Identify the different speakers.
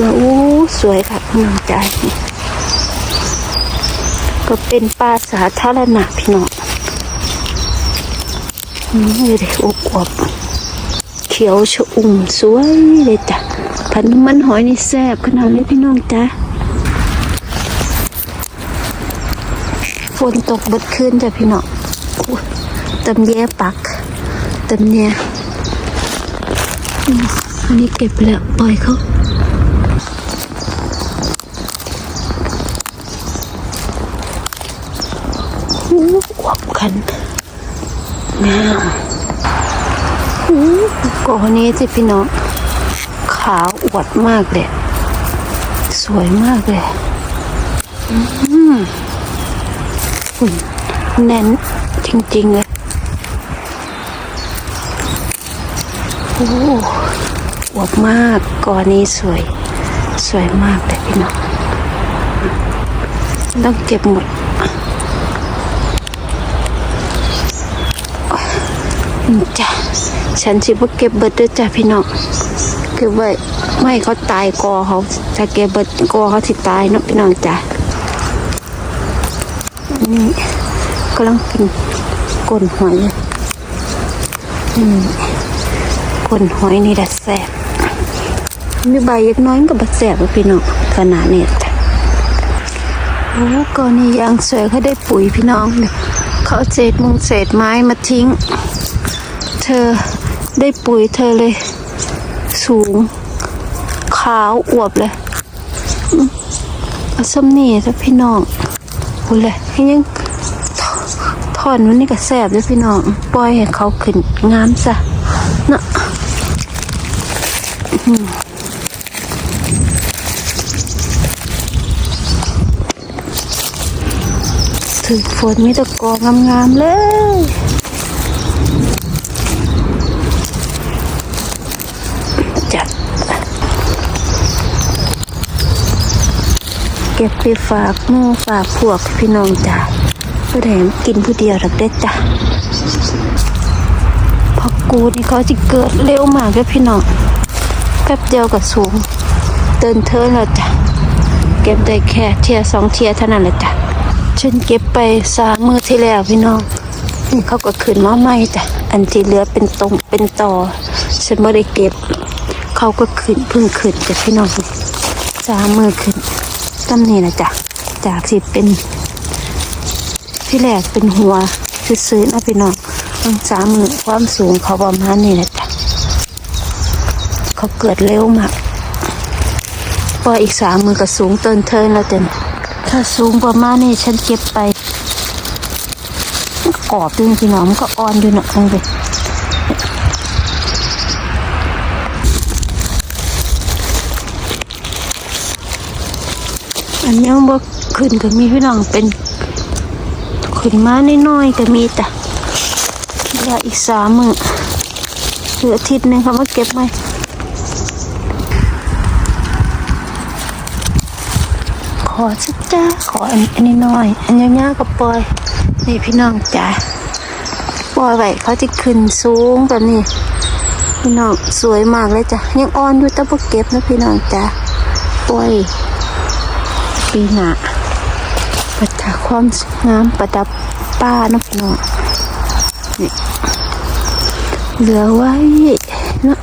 Speaker 1: แล้วโอ้สวยค่ะพี่น้องใจ ก็เป็นป่าสาธารณะพี่น้องนี่เลยอบอวบเขียวชอุ่มสวยเลยจ้ะพันธุ์มันหอยนี่แซ่บขนาดนี้พี่น้องจ้ะฝนตกบดขึ้นจ้ะพี่น้องตำแย่ปักตำแย่าอันนี้เก็บแล้วปล่อยเขา อวบกันงามหูก่อนนี้สิพี่น้อง ขาวอวดมากเลย สวยมากเลยอืมอุ่นแน่นจริง ๆ เลยโอ้อวบมากก่อนนี้สวย สวยมากเลยพี่น้อง ต้องเก็บหมด จ้ะฉันสิบ่เก็บเบิดด้วยจ้ะพี่น้องเก็บไว้ไม่เขาตายกอเขาถ้าเก็บเบิดกอเขาสิตายเนาะพี่น้องจ้ะนี่กำลังกินก้นหอยอืมก้นหอยนี่แหละแสบมีใบเล็กน้อยมันก็บัดแสบอะพี่น้องขนาดนี้จ้ะโอ้ก่อนนี้ยางสวยเขาได้ปุ๋ยพี่น้องเนี่ยเขาเอาเศษมุงเศษไม้มาทิ้ง เธอได้ปุ๋ยเธอเลย สูง ขาวอวบเลยอืมเอาส้มนี่ถ้าพี่น้องโอ้เลยยังถอนมันนี่ก็แสบเลยพี่น้อง ปล่อยให้เขาขึ้นงามซะนะถือฝนมีตะกองามๆเลย เก็บไปฝากหมู่ฝากพวกพี่น้องจ้ะผู้ใดมากินผู้เดียวหรักได้จ้ะพอกูนี่เขาจะเกิดเร็วมากเลยพี่น้องแป๊บเดียวก็สูง เตินเทินแล้วจ้ะเก็บได้แค่เทียสองเทียเท่านั้นแหละจ้ะฉันเก็บไปสามมือที่แล้วพี่น้องนี่เขาก็ขึ้นมาใหม่จ้ะอันที่เหลือเป็นตรงเป็นต่อฉันไม่ได้เก็บ เขาก็ขึ้นพึ่งขึ้นจ้ะพี่น้องสามมือขึ้น ตำนี้นะจ้ะจากสิเป็นที่แรกเป็นหัวซื้อๆนะพี่น้องตั้งสามมือความสูงเขาประมาณนี้นะจ้ะเขาเกิดเร็วมากพออีกสามมือก็สูงเตินเทินแล้วจ้ะถ้าสูงประมาณนี้ฉันเก็บไปกรอบด้วยนพี่น้องมันก็อ่อนด้วยเนาะทั้งเล อันยังบ่ขึ้นก็มีพี่น้องเป็นขึ้นมาน้อยๆก็มีแต่เหลืออีกสามมือเหลืออาทิตย์หนึงเขามาเก็บไหมขอสักจ้าขออันนี้น้อย อันยาวๆก็ปล่อยนี่พี่น้องจ้าปล่อยไว้เขาจะขึ้นสูงแบบนี้พี่น้องสวยมากเลยจ้ะยังอ่อนอยู่แต่บ่เก็บนะพี่น้องจ้าปล่อย ปีหนาประดับความงามประดับป้าเนาะพี่น้อนี่เหลือไว้เนาะ